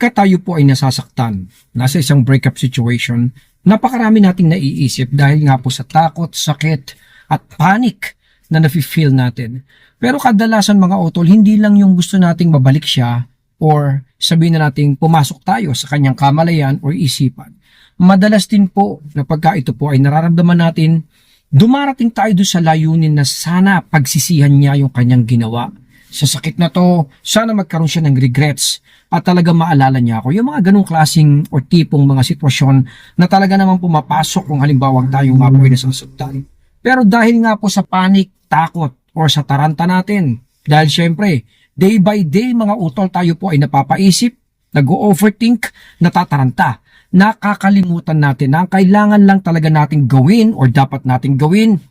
Pagka tayo po ay nasasaktan, nasa isang breakup situation, napakarami nating naiisip dahil nga po sa takot, sakit, at panic na nafe-feel natin. Pero kadalasan mga utol, hindi lang yung gusto nating mabalik siya or sabihin na nating pumasok tayo sa kanyang kamalayan or isipan. Madalas din po na pagka ito po ay nararamdaman natin, dumarating tayo doon sa layunin na sana pagsisihan niya yung kanyang ginawa. Sa sakit na to, sana magkaroon siya ng regrets at talaga maalala niya ako. Yung mga ganong klaseng or tipong mga sitwasyon na talaga namang pumapasok kung halimbawa tayo nga po ay nasasaktan. Pero dahil nga po sa panic, takot, or sa taranta natin, dahil syempre, day by day mga utol tayo po ay napapaisip, nag-overthink, natataranta. Nakakalimutan natin na ang kailangan lang talaga nating gawin or dapat nating gawin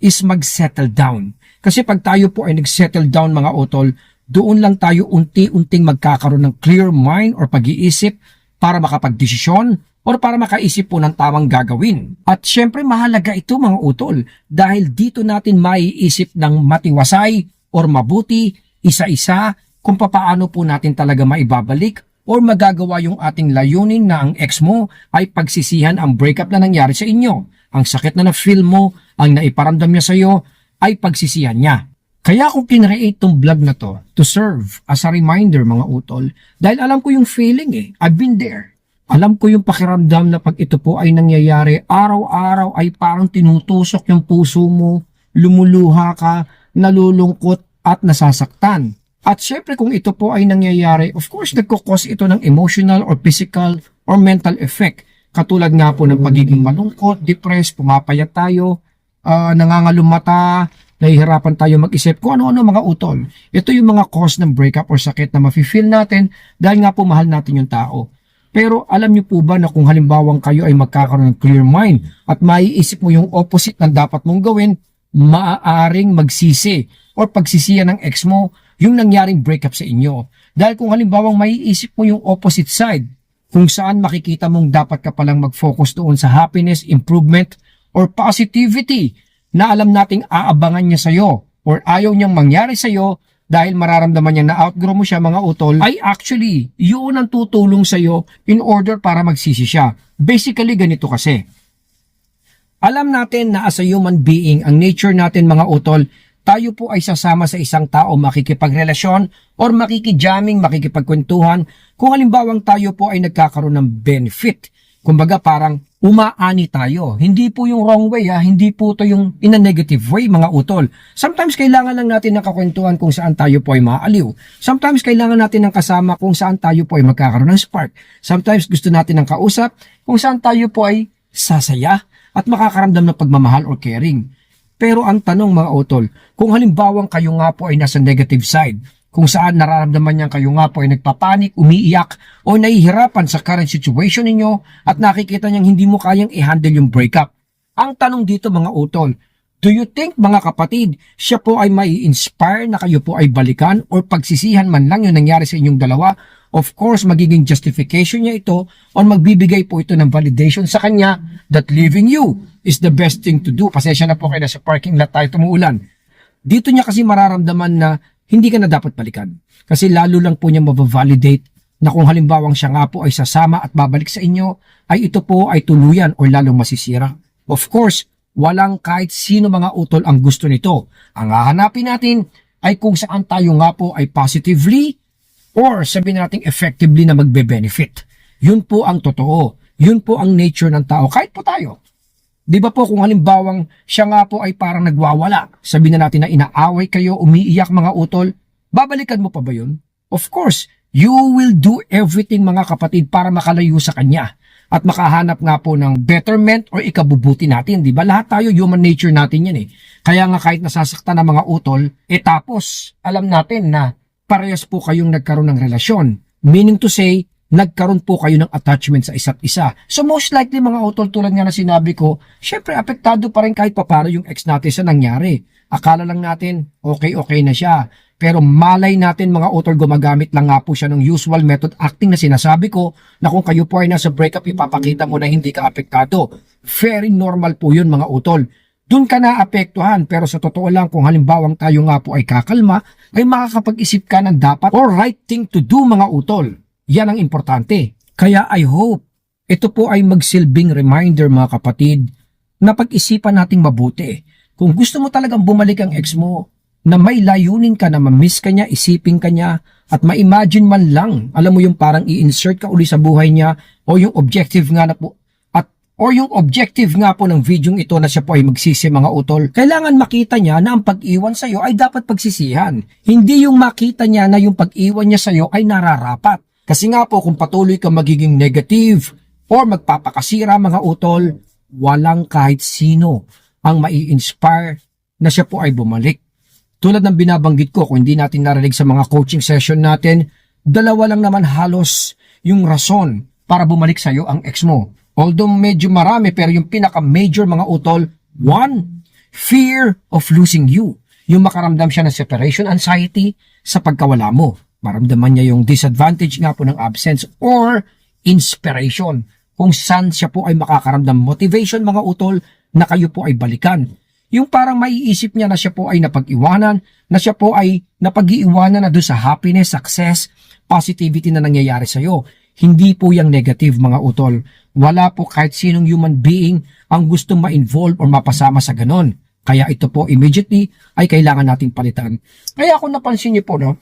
is mag-settle down. Kasi pag tayo po ay nag-settle down mga utol, doon lang tayo unti-unting magkakaroon ng clear mind or pag-iisip para makapagdesisyon or para makaisip po ng tamang gagawin. At syempre mahalaga ito mga utol dahil dito natin maiisip ng matiwasay or mabuti isa-isa kung papaano po natin talaga maibabalik or magagawa yung ating layunin na ang ex mo ay pagsisihan ang breakup na nangyari sa inyo. Ang sakit na na-feel mo, ang naiparamdam niya sa iyo, ay pagsisihan niya. Kaya ako kinreate tong vlog na to to serve as a reminder mga utol dahil alam ko yung feeling eh. I've been there. Alam ko yung pakiramdam na pag ito po ay nangyayari, araw-araw ay parang tinutusok yung puso mo, lumuluha ka, nalulungkot at nasasaktan. At syempre kung ito po ay nangyayari, of course nagkukos ito ng emotional or physical or mental effect. Katulad nga po ng pagiging malungkot, depressed, pumapayat tayo, uh, nangangalumata, nahihirapan tayo mag-isip kung ano-ano mga utol. Ito yung mga cause ng breakup or sakit na mafe-feel natin dahil nga po mahal natin yung tao. Pero alam niyo po ba na kung halimbawang kayo ay magkakaroon ng clear mind at maiisip mo yung opposite ng dapat mong gawin, maaaring magsisi or pagsisiyan ng ex mo yung nangyaring breakup sa inyo. Dahil kung halimbawang maiisip mo yung opposite side, kung saan makikita mong dapat ka palang mag-focus doon sa happiness, improvement, or positivity na alam nating aabangan niya sa'yo or ayaw niyang mangyari sa'yo dahil mararamdaman niya na outgrow mo siya mga utol, ay actually, yun ang tutulong sa'yo in order para magsisi siya. Basically, ganito kasi. Alam natin na as a human being, ang nature natin mga utol, tayo po ay sasama sa isang tao makikipagrelasyon or makikijamming, makikipagkwentuhan kung halimbawang tayo po ay nagkakaroon ng benefit. Kumbaga parang umaani tayo. Hindi po yung wrong way ha, hindi po to yung in a negative way mga utol. Sometimes kailangan lang natin ng kakwentuhan kung saan tayo po ay maaliw. Sometimes kailangan natin ng kasama kung saan tayo po ay magkakaroon ng spark. Sometimes gusto natin ng kausap kung saan tayo po ay sasaya at makakaramdam ng pagmamahal or caring. Pero ang tanong mga utol, kung halimbawang kayo nga po ay nasa negative side, kung saan nararamdaman niya kayo nga po ay nagpapanik, umiiyak, o nahihirapan sa current situation ninyo at nakikita niyang hindi mo kayang i-handle yung breakup. Ang tanong dito mga utol, do you think mga kapatid, siya po ay may inspire na kayo po ay balikan or pagsisihan man lang yung nangyari sa inyong dalawa? Of course, magiging justification niya ito o magbibigay po ito ng validation sa kanya that leaving you is the best thing to do. Pasensya na po kayo na sa parking lot tayo tumuulan. Dito niya kasi mararamdaman na hindi ka na dapat balikan. Kasi lalo lang po niya mabavalidate na kung halimbawang siya nga po ay sasama at babalik sa inyo, ay ito po ay tuluyan o lalong masisira. Of course, walang kahit sino mga utol ang gusto nito. Ang hahanapin natin ay kung saan tayo nga po ay positively or sabihin natin effectively na magbe-benefit. Yun po ang totoo. Yun po ang nature ng tao. Kahit po tayo. Di ba po kung halimbawang siya nga po ay parang nagwawala, sabihin na natin na inaaway kayo, umiiyak mga utol, babalikan mo pa ba yun? Of course, you will do everything mga kapatid para makalayo sa kanya at makahanap nga po ng betterment or ikabubuti natin. Di ba? Lahat tayo, human nature natin yan eh. Kaya nga kahit nasasaktan ng mga utol, eh tapos alam natin na parehas po kayong nagkaroon ng relasyon. Meaning to say, nagkaroon po kayo ng attachment sa isa't isa. So most likely mga utol tulad nga na sinabi ko, syempre apektado pa rin kahit papano yung ex natin sa nangyari. Akala lang natin okay-okay na siya. Pero malay natin mga utol gumagamit lang nga po siya ng usual method acting na sinasabi ko na kung kayo po ay nasa breakup ipapakita mo na hindi ka apektado. Very normal po yun mga utol. Doon ka na apektuhan pero sa totoo lang kung halimbawang tayo nga po ay kakalma ay makakapag-isip ka ng dapat or right thing to do mga utol. Yan ang importante. Kaya I hope ito po ay magsilbing reminder mga kapatid na pag-isipan nating mabuti. Kung gusto mo talagang bumalik ang ex mo, na may layunin ka na ma-miss ka niya, isipin ka niya, at ma-imagine man lang, alam mo yung parang i-insert ka uli sa buhay niya, o yung objective nga na po, at or yung objective nga po ng video ito na siya po ay magsisi mga utol, kailangan makita niya na ang pag-iwan sa iyo ay dapat pagsisihan. Hindi yung makita niya na yung pag-iwan niya sa iyo ay nararapat. Kasi nga po kung patuloy ka magiging negative or magpapakasira mga utol, walang kahit sino ang mai-inspire na siya po ay bumalik. Tulad ng binabanggit ko, kung hindi natin narinig sa mga coaching session natin, dalawa lang naman halos yung rason para bumalik sa'yo ang ex mo. Although medyo marami, pero yung pinaka-major mga utol, one, fear of losing you. Yung makaramdam siya ng separation anxiety sa pagkawala mo. Maramdaman niya yung disadvantage nga po ng absence or inspiration kung saan siya po ay makakaramdam motivation mga utol na kayo po ay balikan. Yung parang maiisip niya na siya po ay napag-iwanan, na siya po ay napag-iiwanan na doon sa happiness, success, positivity na nangyayari sa iyo. Hindi po yung negative mga utol. Wala po kahit sinong human being ang gustong ma-involve or mapasama sa ganon. Kaya ito po immediately ay kailangan nating palitan. Kaya kung napansin niyo po, no,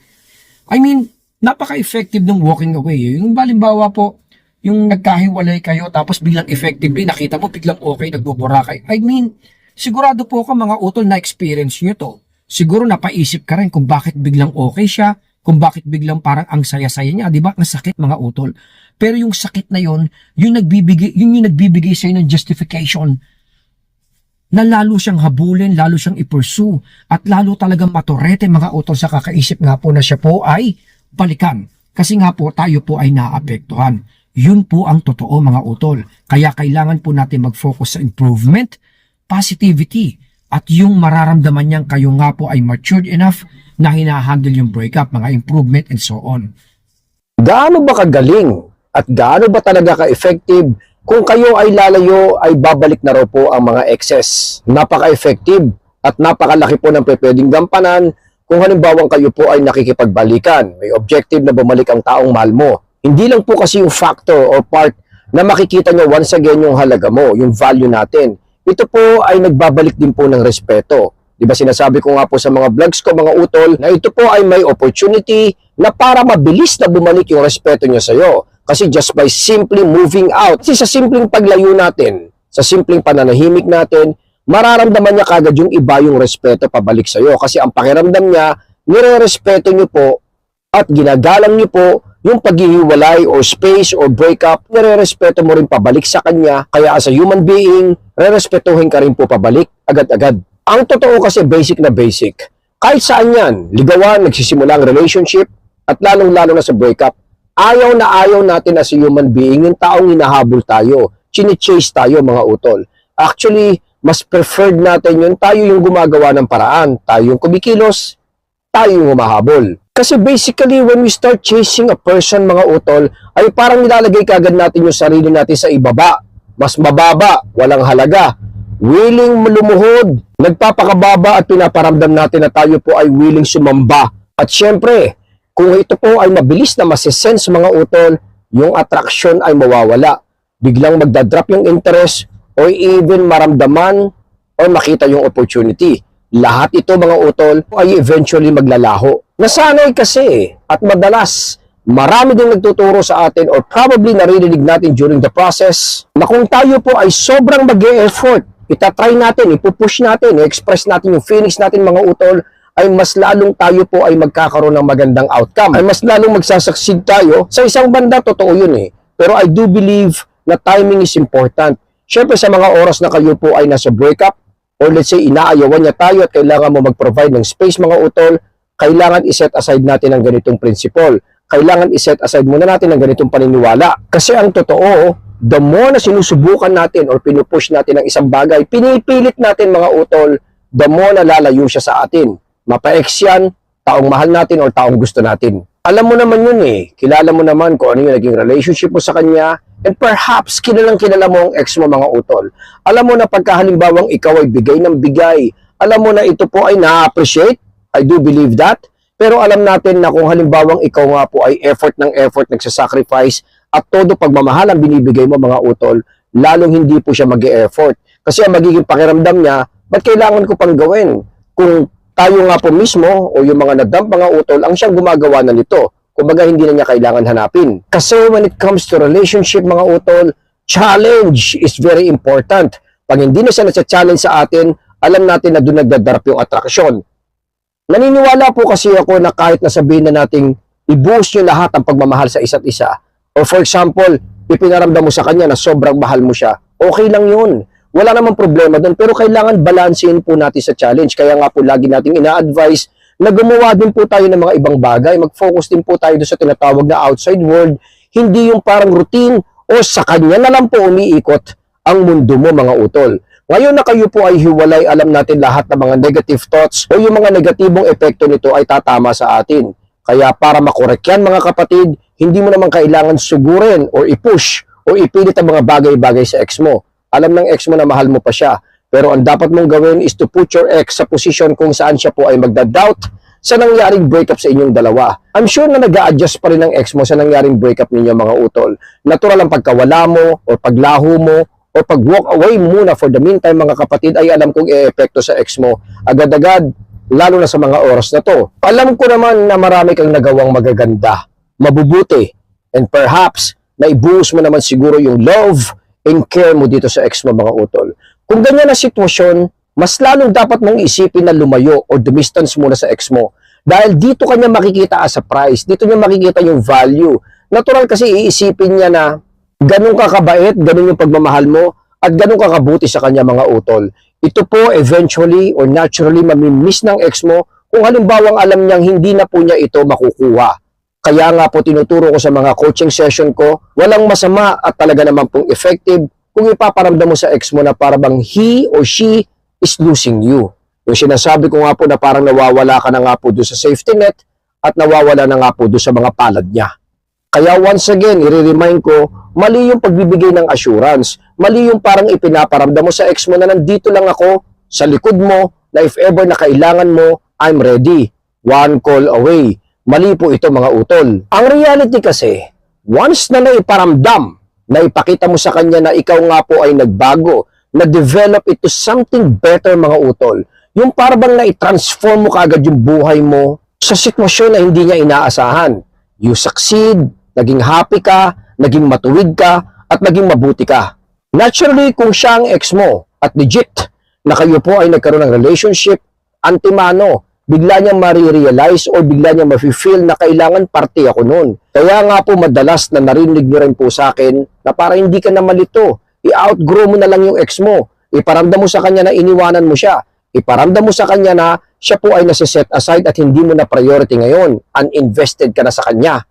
I mean, napaka-effective ng walking away. Yung balimbawa po, yung nagkahiwalay kayo tapos biglang effectively nakita mo biglang okay, nagbubura kayo. I mean, sigurado po ka mga utol na experience nyo to. Siguro napaisip ka rin kung bakit biglang okay siya, kung bakit biglang parang ang saya-saya niya, di ba? Ang sakit mga utol. Pero yung sakit na yon, yung nagbibigay, yun yung nagbibigay sa'yo ng justification na lalo siyang habulin, lalo siyang ipursue, at lalo talagang maturete mga utol sa kakaisip nga po na siya po ay balikan. Kasi nga po tayo po ay naapektuhan. Yun po ang totoo mga utol. Kaya kailangan po natin mag-focus sa improvement, positivity, at yung mararamdaman niyang kayo nga po ay matured enough na hinahandle yung breakup, mga improvement and so on. Gaano ba kagaling at gaano ba talaga ka-effective kung kayo ay lalayo ay babalik na raw po ang mga excess. Napaka-effective at napakalaki po ng pwedeng gampanan kung halimbawang kayo po ay nakikipagbalikan. May objective na bumalik ang taong mahal mo. Hindi lang po kasi yung factor or part na makikita nyo once again yung halaga mo, yung value natin. Ito po ay nagbabalik din po ng respeto. Di ba sinasabi ko nga po sa mga vlogs ko, mga utol, na ito po ay may opportunity na para mabilis na bumalik yung respeto niya sa'yo. Kasi just by simply moving out, kasi sa simpleng paglayo natin, sa simpleng pananahimik natin, mararamdaman niya kagad yung iba yung respeto pabalik sa'yo. Kasi ang pakiramdam niya, nire-respeto niyo po at ginagalang niyo po yung paghihiwalay or space or breakup, nire-respeto mo rin pabalik sa kanya. Kaya as a human being, re-respetuhin ka rin po pabalik agad-agad. Ang totoo kasi basic na basic. Kahit saan yan, ligawan, nagsisimula ang relationship, at lalong-lalo na sa breakup, ayaw na ayaw natin as a human being yung taong hinahabol tayo, chine-chase tayo mga utol. Actually, mas preferred natin yun, tayo yung gumagawa ng paraan, tayo yung kumikilos, tayo yung humahabol. Kasi basically, when we start chasing a person, mga utol, ay parang nilalagay kagad natin yung sarili natin sa ibaba. Mas mababa, walang halaga. Willing lumuhod, nagpapakababa at pinaparamdam natin na tayo po ay willing sumamba. At syempre, kung ito po ay mabilis na masisense mga utol, yung attraction ay mawawala. Biglang magdadrop yung interest or even maramdaman or makita yung opportunity. Lahat ito mga utol ay eventually maglalaho. Nasanay kasi at madalas marami din nagtuturo sa atin or probably naririnig natin during the process na kung tayo po ay sobrang mag effort itatry natin, ipupush natin, i-express natin yung feelings natin mga utol, ay mas lalong tayo po ay magkakaroon ng magandang outcome. Ay mas lalong magsasucceed tayo. Sa isang banda, totoo yun eh. Pero I do believe na timing is important. Siyempre sa mga oras na kayo po ay nasa breakup, or let's say inaayawan niya tayo at kailangan mo mag-provide ng space mga utol, kailangan iset aside natin ang ganitong principle. Kailangan iset aside muna natin ang ganitong paniniwala. Kasi ang totoo, the more na sinusubukan natin or pinupush natin ang isang bagay, pinipilit natin mga utol, the more na lalayo siya sa atin. Mapa-ex taong mahal natin or taong gusto natin. Alam mo naman yun eh. Kilala mo naman kung ano yung naging relationship mo sa kanya. And perhaps, kilalang kilala mo ang ex mo mga utol. Alam mo na pagkahalimbawang ikaw ay bigay ng bigay. Alam mo na ito po ay na-appreciate. I do believe that. Pero alam natin na kung halimbawang ikaw nga po ay effort ng effort, nagsasacrifice, at todo pagmamahal ang binibigay mo mga utol, lalong hindi po siya mag effort Kasi ang magiging pakiramdam niya, ba't kailangan ko pang gawin? Kung tayo nga po mismo o yung mga nadamp mga utol ang siyang gumagawa na nito. Kumbaga hindi na niya kailangan hanapin. Kasi when it comes to relationship mga utol, challenge is very important. Pag hindi na siya nasa-challenge sa atin, alam natin na doon nagdadarap yung atraksyon. Naniniwala po kasi ako na kahit nasabihin na nating i-boost nyo lahat ang pagmamahal sa isa't isa. Or for example, ipinaramdam mo sa kanya na sobrang mahal mo siya. Okay lang yun. Wala namang problema doon. Pero kailangan balansein po natin sa challenge. Kaya nga po lagi nating ina-advise na gumawa din po tayo ng mga ibang bagay. Mag-focus din po tayo doon sa tinatawag na outside world. Hindi yung parang routine o sa kanya na lang po umiikot ang mundo mo mga utol. Ngayon na kayo po ay hiwalay, alam natin lahat ng mga negative thoughts o yung mga negatibong epekto nito ay tatama sa atin. Kaya para makorek yan mga kapatid, hindi mo naman kailangan sugurin or i-push o ipilit ang mga bagay-bagay sa ex mo. Alam ng ex mo na mahal mo pa siya. Pero ang dapat mong gawin is to put your ex sa posisyon kung saan siya po ay magda-doubt sa nangyaring breakup sa inyong dalawa. I'm sure na nag adjust pa rin ng ex mo sa nangyaring breakup ninyo mga utol. Natural ang pagkawala mo o paglaho mo o pag walk away muna for the meantime mga kapatid ay alam kong e-epekto sa ex mo agad-agad lalo na sa mga oras na to. Alam ko naman na marami kang nagawang magaganda, mabubuti, and perhaps na ibuhos mo naman siguro yung love and care mo dito sa ex mo mga utol. Kung ganyan na sitwasyon, mas lalong dapat mong isipin na lumayo or dumistance muna sa ex mo. Dahil dito kanya makikita as a price, dito niya makikita yung value. Natural kasi iisipin niya na ganun ka kabait, ganun yung pagmamahal mo, at ganun ka kabuti sa kanya mga utol. Ito po eventually or naturally mamimiss ng ex mo kung halimbawang alam niyang hindi na po niya ito makukuha. Kaya nga po tinuturo ko sa mga coaching session ko, walang masama at talaga naman pong effective kung ipaparamdam mo sa ex mo na parang he or she is losing you. Yung sinasabi ko nga po na parang nawawala ka na nga po doon sa safety net at nawawala na nga po doon sa mga palad niya. Kaya once again, i-remind ko, mali yung pagbibigay ng assurance. Mali yung parang ipinaparamdam mo sa ex mo na nandito lang ako, sa likod mo, na if ever na kailangan mo, I'm ready. One call away. Mali po ito mga utol. Ang reality kasi, once na naiparamdam, na ipakita mo sa kanya na ikaw nga po ay nagbago, na-develop ito something better mga utol. Yung parang na-transform mo kaagad yung buhay mo sa sitwasyon na hindi niya inaasahan. You succeed, naging happy ka, naging matuwid ka, at naging mabuti ka. Naturally, kung siya ang ex mo at legit na kayo po ay nagkaroon ng relationship, antimano, bigla niyang marirealize or bigla niyang mafe-feel na kailangan parte ako noon. Kaya nga po madalas na narinig niyo rin po sa akin na para hindi ka na malito, i-outgrow mo na lang yung ex mo. Iparamdam mo sa kanya na iniwanan mo siya. Iparamdam mo sa kanya na siya po ay nasa-set aside at hindi mo na priority ngayon. Uninvested ka na sa kanya.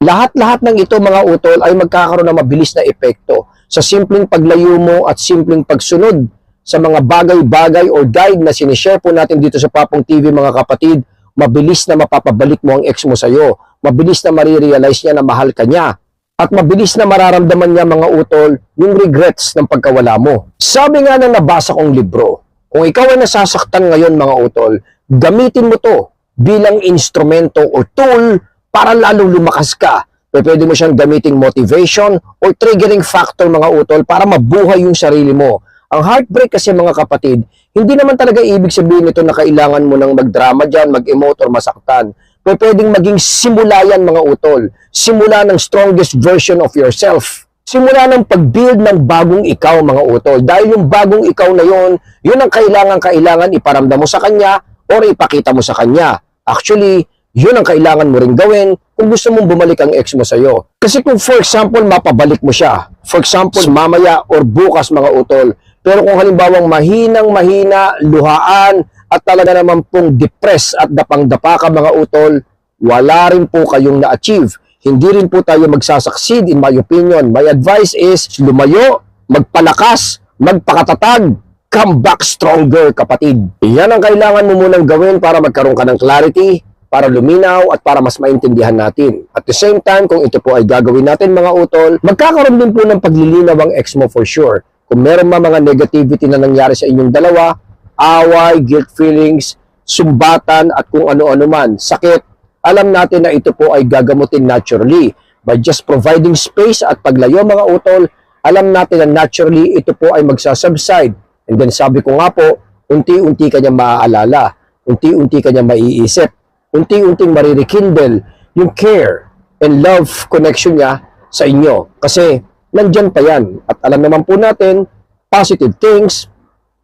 Lahat-lahat ng ito mga utol ay magkakaroon ng mabilis na epekto sa simpleng paglayo mo at simpleng pagsunod sa mga bagay-bagay or guide na sinishare po natin dito sa Papong TV mga kapatid, mabilis na mapapabalik mo ang ex mo sa'yo. Mabilis na marirealize niya na mahal ka niya. At mabilis na mararamdaman niya mga utol yung regrets ng pagkawala mo. Sabi nga na nabasa kong libro, kung ikaw ay nasasaktan ngayon mga utol, gamitin mo to bilang instrumento o tool para lalong lumakas ka. Pwede mo siyang gamiting motivation or triggering factor mga utol para mabuhay yung sarili mo. Ang heartbreak kasi mga kapatid, hindi naman talaga ibig sabihin nito na kailangan mo nang magdrama dyan, mag-emote or masaktan. Pwedeng maging simula yan mga utol. Simula ng strongest version of yourself. Simula ng pag-build ng bagong ikaw mga utol. Dahil yung bagong ikaw na yon, yun ang kailangan-kailangan iparamdam mo sa kanya or ipakita mo sa kanya. Actually, yun ang kailangan mo rin gawin kung gusto mong bumalik ang ex mo sa'yo. Kasi kung for example, mapabalik mo siya. For example, mamaya or bukas mga utol. Pero kung halimbawang mahinang mahina, luhaan, at talaga naman pong depressed at dapang-dapa ka mga utol, wala rin po kayong na-achieve. Hindi rin po tayo magsasucceed in my opinion. My advice is lumayo, magpalakas, magpakatatag, come back stronger kapatid. Yan ang kailangan mo munang gawin para magkaroon ka ng clarity, para luminaw at para mas maintindihan natin. At the same time, kung ito po ay gagawin natin mga utol, magkakaroon din po ng paglilinaw ang ex mo for sure. Kung meron ma mga negativity na nangyari sa inyong dalawa, away, guilt feelings, sumbatan at kung ano-ano man, sakit, alam natin na ito po ay gagamutin naturally. By just providing space at paglayo mga utol, alam natin na naturally ito po ay magsasubside. And then sabi ko nga po, unti-unti kanya maaalala, unti-unti kanya maiisip, unti-unting maririkindle yung care and love connection niya sa inyo. Kasi nandyan pa yan. At alam naman po natin, positive things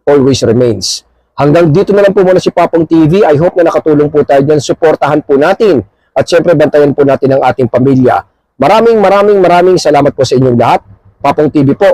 always remains. Hanggang dito na lang po muna si Papong TV. I hope na nakatulong po tayo dyan. Suportahan po natin. At syempre, bantayan po natin ang ating pamilya. Maraming maraming maraming salamat po sa inyong lahat. Papong TV po.